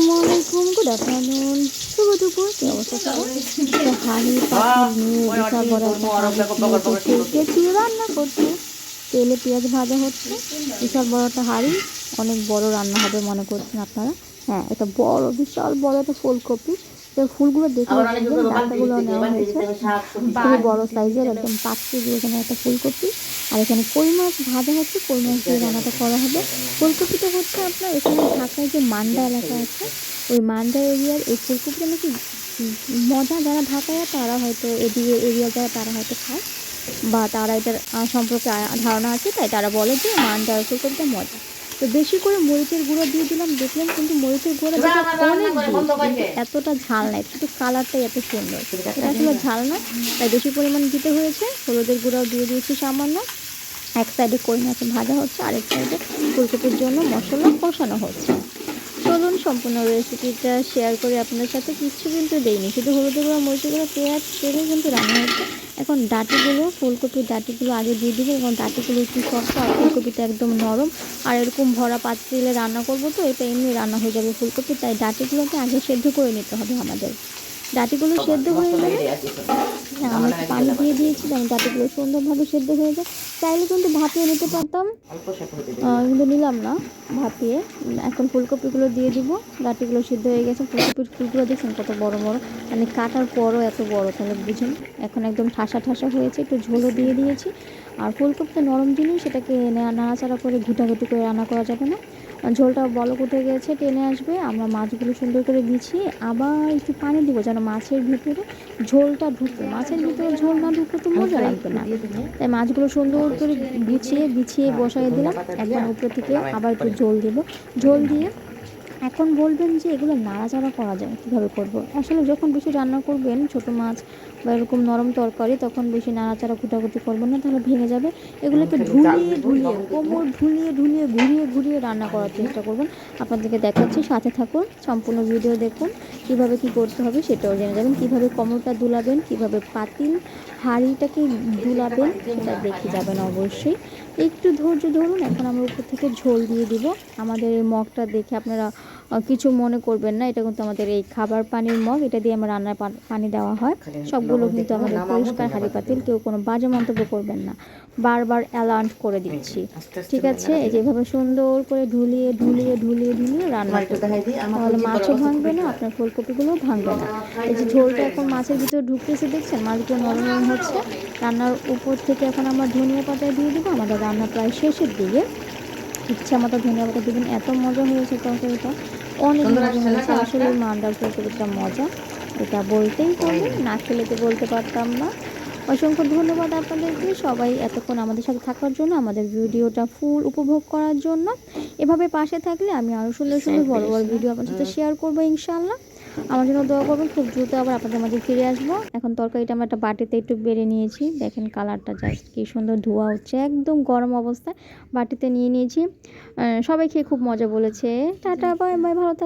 আসসালামু আলাইকুম good afternoon শুভ দুপুর কি অবস্থা সবার? পাখি হাঁড়ি নিয়ে বসে রান্না করছে। তেলে পেঁয়াজ ভাজা হচ্ছে বিশাল বড় একটা হাঁড়ি অনেক বড় রান্না হবে মনে করছেন আপনারা। হ্যাঁ এটা বড় বিশাল বড় একটা ফুলকপি। তো ফুলগুলো দেখে ডাটাগুলো নেওয়া হয়েছে। খুবই বড় সাইজের একদম পাঁচ কেজি এখানে একটা ফুলকপি আর এখানে কই মাছ ভাজা হচ্ছে কই মাছ দিয়ে রান্নাটা করা হবে। ফুলকপিটা হচ্ছে আপনার এখানে ঢাকায় যে মান্ডা এলাকা আছে ওই মান্ডা এরিয়ার এই ফুলকপিটা নাকি মজা যারা ঢাকায় তারা হয়তো এদিকে এরিয়া যারা তারা হয়তো খায়। বা তারা এটার সম্পর্কে ধারণা আছে তাই তারা বলে যে মান্ডার ফুলকপিটা মজা। তো বেশি করে মরিচের গুঁড়ো দিয়ে দিলাম। দেখলাম কিন্তু মরিচের গুঁড়ো দিতে অনেক কিন্তু এতটা ঝাল নাই শুধু কালারটাই এত সুন্দর। এটা আসলে ঝাল না তাই বেশি পরিমাণ দিতে হয়েছে। হলুদের গুঁড়াও দিয়ে দিয়েছি সামান্য। এক সাইডে কই মাছ ভাজা হচ্ছে আরেক সাইডে ফুলকপির জন্য মশলা কষানো হচ্ছে। চলুন সম্পূর্ণ রেসিপিটা শেয়ার করে আপনাদের সাথে। কিচ্ছু কিন্তু দেইনি শুধু হলুদের গুঁড়া মরিচের গুঁড়া পেঁয়াজ তেলে কিন্তু রান্না হচ্ছে। এখন ডাটিগুলো, ফুলকপির ডাটিগুলো আগে দিয়ে দিব এবং ডাটিগুলো একটু শক্ত আর ফুলকপিটা একদম নরম। আর এরকম ভরা পাত্রে রান্না করব তো, এটা এমনি রান্না হয়ে যাবে ফুলকপি, তাই ডাটিগুলোকে আগে সেদ্ধ করে নিতে হবে আমাদের। ডাটিগুলো সেদ্ধ হয়ে গেলে হ্যাঁ আমি পানি দিয়ে দিয়েছি যেন ডাটিগুলো সুন্দরভাবে সেদ্ধ হয়ে যায়। চাইলে কিন্তু ভাপিয়ে নিতে পারতাম। কিন্তু নিলাম না ভাপিয়ে। এখন ফুলকপিগুলো দিয়ে দিব। ডাটিগুলো সিদ্ধ হয়ে গেছে। ফুলকপির ফুলগুলো দেখছেন কত বড় বড়। মানে কাটার পরও এত বড় তাহলে বুঝুন। এখন একদম ঠাসা ঠাসা হয়েছে একটু ঝোলও দিয়ে দিয়েছি। আর ফুলকপিটা নরম জিনিস সেটাকে নাড়াচাড়া করে ঘুটাঘুটি করে রান্না করা যাবে না। ঝোলটা বলক উঠে গেছে, টেনে আসবে। আমরা মাছগুলো সুন্দর করে বিছিয়ে আবার একটু পানি দিব যেন মাছের ভিতরে ঝোলটা ঢুকবে মাছের ভিতরে ঝোল না ঢুকলে তো মজা লাগবে না। তাই মাছগুলো সুন্দর করে বিছিয়ে বিছিয়ে বসাই দিলাম। একদম উপরে থেকে আবার একটু ঝোল দেবো। ঝোল দিয়ে এখন বলবেন যে এগুলো নাড়াচাড়া করা যায় কীভাবে করব? আসলে যখন বেশি রান্না করবেন ছোট মাছ বা এরকম নরম তরকারি তখন বেশি নাড়াচাড়া কুটাকুটি করবেন না তাহলে ভেঙে যাবে। এগুলোকে ঢুলিয়ে ঢুলিয়ে কোমর ঢুলিয়ে ঢুলিয়ে ঘুরিয়ে ঘুরিয়ে রান্না করার চেষ্টা করবেন। আপনাদেরকে দেখাচ্ছি সাথে থাকুন সম্পূর্ণ ভিডিও দেখুন কীভাবে কি করতে হবে সেটাও জেনে যাবেন। কীভাবে কোমরটা দুলাবেন কীভাবে পাতিল হাঁড়িটাকে দুলাবেন সেটা দেখে যাবেন অবশ্যই। একটু ধৈর্য ধরুন এখন আমরা উপর থেকে ঝোল দিয়ে দিব। আমাদের মগটা দেখে আপনারা কিছু মনে করবেন না এটা কিন্তু আমাদের এই খাবার পানির মগ এটা দিয়ে আমরা রান্নার পানি দেওয়া হয়। সবগুলো কিন্তু আমাদের পরিষ্কার হাঁড়ি পাতিল কেউ কোনো বাজে মন্তব্য করবেন না। বারবার অ্যালার্ট করে দিচ্ছি। ঠিক আছে? এই যেভাবে সুন্দর করে ঢুলিয়ে ঢুলিয়ে ঢুলিয়ে ঢুলিয়ে রান্না তাহলে মাছও ভাঙবে না আপনার ফুলকপিগুলোও ভাঙবে না। এই যে ঝোলটা এখন মাছের ভিতরে ঢুকতেছে দেখছেন? মাছগুলো নরম নরম হচ্ছে। রান্নার উপর থেকে এখন আমরা ধনিয়া পাতা দিয়ে দেবো। আমাদের রান্না প্রায় শেষের দিকে। ইচ্ছা মতো ধনিয়া পাতা দিবেন এত মজা হয়েছে তরকারিটা। অনেক মজা হয়েছে। আসলে মান্ডার তরকারিটা মজা। এটা বলতেই হবে না খেলে তো বলতে পারতাম না। অসংখ্য ধন্যবাদ আপনাদেরকে। সবাই এতক্ষণ আমাদের সাথে থাকার জন্য আমাদের ভিডিওটা ফুল উপভোগ করার জন্য। এভাবে পাশে থাকলে আমি আরও সুন্দর সুন্দর বড় বড় ভিডিও আপনার সাথে শেয়ার করব ইনশাল্লাহ আমার জন্য দোয়া করবেন খুব দ্রুত আবার আপনাদের মাঝে ফিরে আসব। এখন তরকারিটা আমরা একটা বাটিতে একটু বেড়ে নিয়েছি। দেখেন কালারটা জাস্ট কি সুন্দর ধোয়া হচ্ছে একদম গরম অবস্থায়। বাটিতে নিয়ে নিয়েছি। সবাই খেয়ে খুব মজা বলেছে। টাটা বাই বাই ভালো থাক